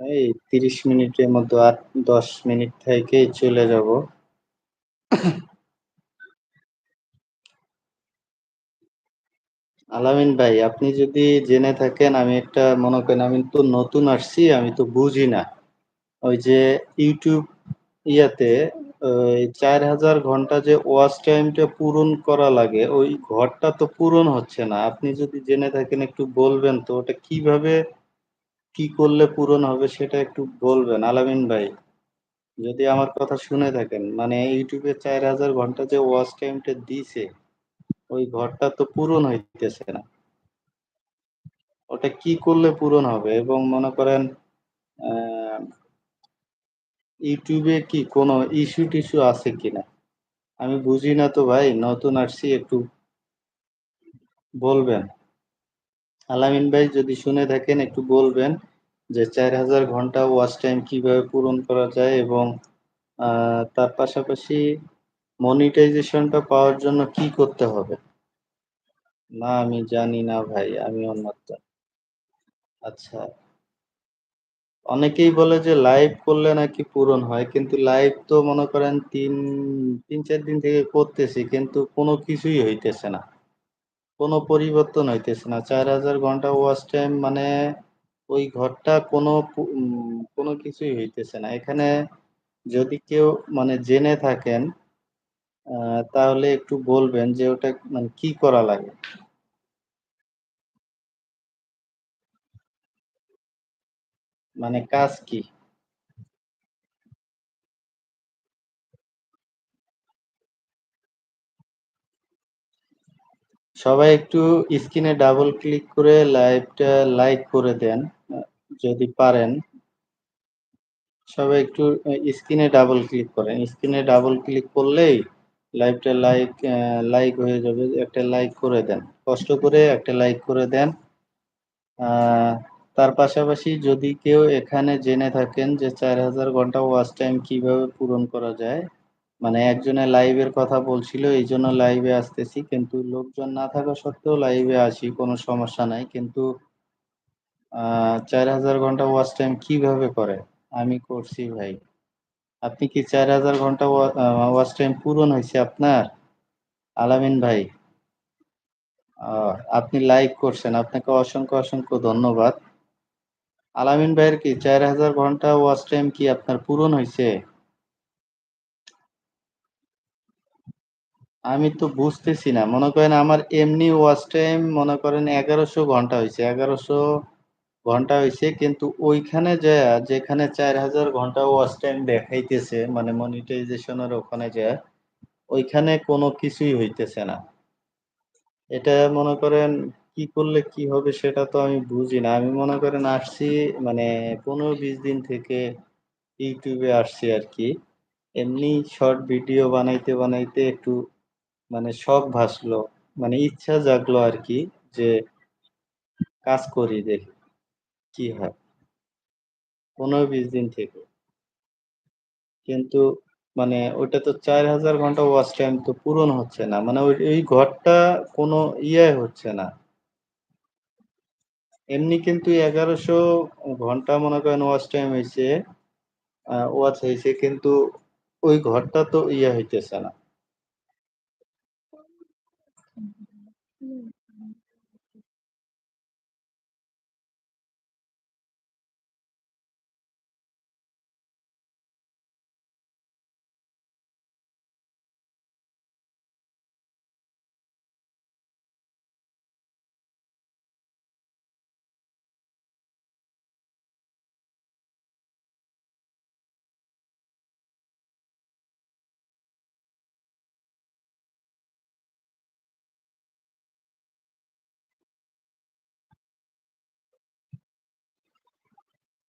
এই ৩০ মিনিটের মধ্যে আর ১০ মিনিট থেকেই চলে যাব। আলামিন ভাই, আপনি যদি জেনে থাকেন, আমি একটা, মনে করেন আমি তো নতুন আসছি, আমি তো বুঝি না। ওই যে ইউটিউব ইয়াতে, ওই ৪০০০ ঘণ্টা যে ওয়াচ টাইমটা পূরণ করা লাগে, ওই ঘরটা তো পূরণ হচ্ছে না। আপনি যদি জেনে থাকেন, একটু বলবেন তো, ওটা কীভাবে কি করলে পূরণ হবে সেটা একটু বলবেন, আলামিন ভাই। যদি আমার কথা শুনে থাকেন মানে ইউটিউবে চার হাজার ঘণ্টা যে ওয়াচ টাইমটা দিছে, ওই ঘরটা তো পূরণ হইতেছে না। ওটা কি করলে পূরণ হবে? এবং মনে করেন ইউটিউবে কি কোনো ইস্যু-টিস্যু আছে কিনা? আমি বুঝি না তো ভাই, নতুন আসছি, একটু বলবেন। আলামিন ভাই যদি শুনে থাকেন একটু বলবেন যে ৪০০০ ঘণ্টা ওয়াচ টাইম কীভাবে পূরণ করা যায় এবং তার পাশাপাশি মনিটাইজেশনটা পাওয়ার জন্য কি করতে হবে? না আমি জানি না ভাই আমি অন্যত্র আচ্ছা। অনেকেই বলে যে লাইভ করলে নাকি পূরণ হয়। কিন্তু লাইভ তো মনে করেন ৩, ৩-৪ দিন থেকে করতেছি কিন্তু কোনো কিছুই হইতেছে না। কোনো পরিবর্তন হইতেছে না। ৪০০০ ঘণ্টা ওয়াচ টাইম মানে ওই ঘরটা কোনো কোনো কিছুই হইতেছে না। এখানে যদি কেউ মানে জেনে থাকেন তাহলে একটু বলবেন যে ওটা মানে কি করা লাগে? মানে কাজ কি? সবাই একটু স্ক্রিনে ডাবল ক্লিক করে লাইভটা লাইক করে দেন, যদি পারেন। সবাই একটু স্ক্রিনে ডাবল ক্লিক করেন। স্ক্রিনে ডাবল ক্লিক করলেই লাইভটা লাইক লাইক হয়ে যাবে। একটা লাইক করে দেন। কষ্ট করে একটা লাইক করে দেন। তার পাশাপাশি যদি কেউ এখানে জেনে থাকেন যে ৪০০০ ঘণ্টা ওয়াচ টাইম কীভাবে পূরণ করা যায়? মানে একজনে লাইভের কথা বলছিল এইজন্য লাইভে আসতেছি। কিন্তু লোকজন না থাকা সত্ত্বেও লাইভে আসি কোনো সমস্যা নাই। কিন্তু চার হাজার ঘণ্টা ওয়াচ টাইম কীভাবে করে? আমি করছি ভাই। আপনি কি ৪০০০ ঘণ্টা ওয়া আ ওয়াচ টাইম পূরণ হয়েছে আপনার? আলামিন ভাই? আপনি লাইক করছেন। আপনাকে অসংখ্য, অসংখ্য ধন্যবাদ। আলামিন ভাইয়ের কি ৪০০০ ঘণ্টা ওয়াচ টাইম কি আপনার পূরণ হইছে? আমি তো বুঝতেছি না। মনে করেন আমার এমনি ওয়াচ টাইম মনে করেন এগারোশো ঘণ্টা হয়েছে এগারোশো ঘণ্টা হয়েছে কিন্তু ওইখানে যায়া যেখানে ৪০০০ ঘণ্টা ওয়াচ টাইম দেখাইতেছে মানে মনিটাইজেশনের ওখানে যায়া ওইখানে কোনো কিছুই হইতেছে না। এটা মনে করেন কি করলে কি হবে সেটা তো আমি বুঝি না। আমি মনে করেন আসছি মানে ১৫-২০ দিন থেকে ইউটিউবে আসছি আর কি এমনি শর্ট ভিডিও বানাইতে, বানাইতে একটু মানে শখ ভাসলো। মানে ইচ্ছা জাগলো আরকি যে কাজ করি দেখি কি হয়। ১৫-২০ দিন থেকে। কিন্তু মানে ওইটা তো ৪০০০ ঘণ্টা ওয়াচ টাইম তো পূরণ হচ্ছে না। মানে ওই ওই ঘরটা কোনো ইয়ে হচ্ছে না। এমনি কিন্তু এগারোশো ঘণ্টা মনে করেন ওয়াচ টাইম হয়েছে ওয়াচ হয়েছে কিন্তু ওই ঘরটা তো ইয়ে হইতেছে না। Mm.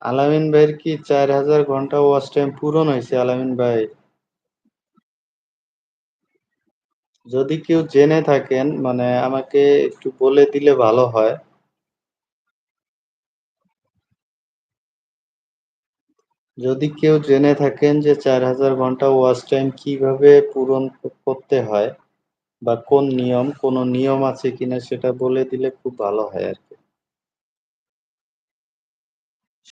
আলামিন ভাইয়ের কি ৪০০০ ঘণ্টা ওয়াচ টাইম পূরণ হয়েছে আলামিন ভাই? যদি কেউ জেনে থাকেন মানে আমাকে একটু বলে দিলে ভালো হয়। যদি কেউ জেনে থাকেন যে ৪০০০ ঘণ্টা ওয়াচ টাইম কীভাবে পূরণ করতে হয় বা কোন নিয়ম, কোন নিয়ম আছে কিনা সেটা বলে দিলে খুব ভালো হয় আরকি।